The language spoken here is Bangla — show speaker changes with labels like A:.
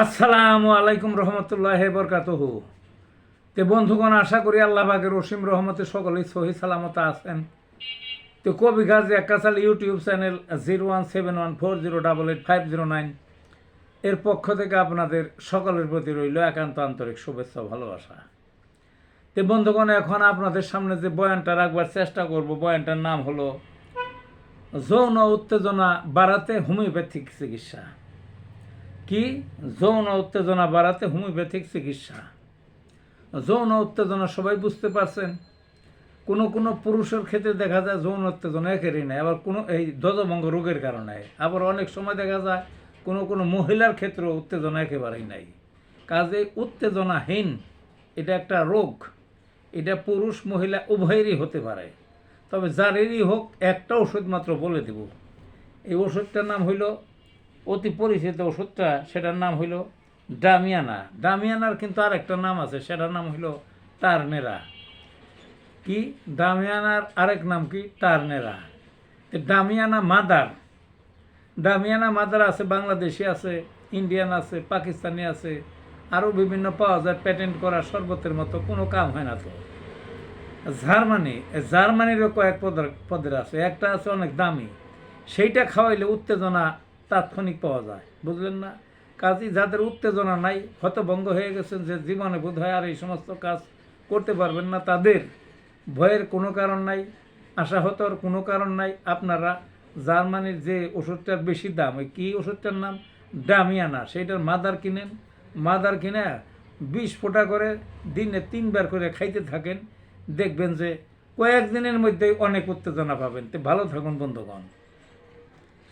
A: আসসালামু আলাইকুম রহমতুল্লাহ বরকাতহু। তে বন্ধুগণ, আশা করি আল্লাহ পাকের রসিম রহমতে সকলেই সহি সালামত আছেন। তো কবি Gazi একাসাল YouTube channel zero one seven one four zero double eight five zero nine এর পক্ষ থেকে আপনাদের সকলের প্রতি রইল একান্ত আন্তরিক শুভেচ্ছা ভালোবাসা। তো বন্ধুগণ, এখন আপনাদের সামনে যে বয়ানটা রাখবার চেষ্টা করব, বয়ানটার নাম হলো, যৌন উত্তেজনা বাড়াতে হোমিওপ্যাথিক চিকিৎসা। কি? যৌন উত্তেজনা বাড়াতে হোমিওপ্যাথিক চিকিৎসা। যৌন উত্তেজনা সবাই বুঝতে পারছেন। কোনো কোনো পুরুষের ক্ষেত্রে দেখা যায় যৌন উত্তেজনা একেরই নেই, আবার কোনো এই ধ্বজভঙ্গ রোগের কারণে। আবার অনেক সময় দেখা যায় কোনো কোনো মহিলার ক্ষেত্রে উত্তেজনা একেবারেই নাই। কাজে উত্তেজনাহীন, এটা একটা রোগ। এটা পুরুষ মহিলা উভয়েরই হতে পারে। তবে যারেরই হোক একটা ওষুধ মাত্র বলে দেব। এই ওষুধটার নাম হইল অতি পরিচিত ওষুধটা সেটার নাম হইল ডামিয়ানা। ডামিয়ানার কিন্তু আর একটা নাম আছে, সেটার নাম হইল টার্নেরা কি? ডামিয়ানার আরেক নাম কি? Turnera damiana mother. Damiana mother আছে, বাংলাদেশি আছে, ইন্ডিয়ান আছে, পাকিস্তানি আছে, আরও বিভিন্ন পাওয়া যায় প্যাটেন্ট করা শরবতের মতো, কোনো কাম হয় না তো। জার্মানি জার্মানিরও কয়েক পদের পদের আছে, একটা আছে অনেক দামি। সেইটা খাওয়াইলে উত্তেজনা তাৎক্ষণিক পাওয়া যায়। বুঝলেন না? কাজী যাদের উত্তেজনা নাই হতভঙ্গ হয়ে গেছেন যে জীবনে বোধ হয় আর এই সমস্ত কাজ করতে পারবেন না, তাদের ভয়ের কোনো কারণ নাই, আশাহতর কোনো কারণ নাই। আপনারা জার্মানির যে ওষুধটার বেশি দাম, ওই কী ওষুধটার নাম? ডামিয়ানা, সেইটার মাদার কিনেন। মাদার কিনে বিশ ফোঁটা করে দিনে তিনবার করে খাইতে থাকেন। দেখবেন যে কয়েকদিনের মধ্যেই অনেক উত্তেজনা পাবেন। তো ভালো থাকুন, বন্ধুগণ।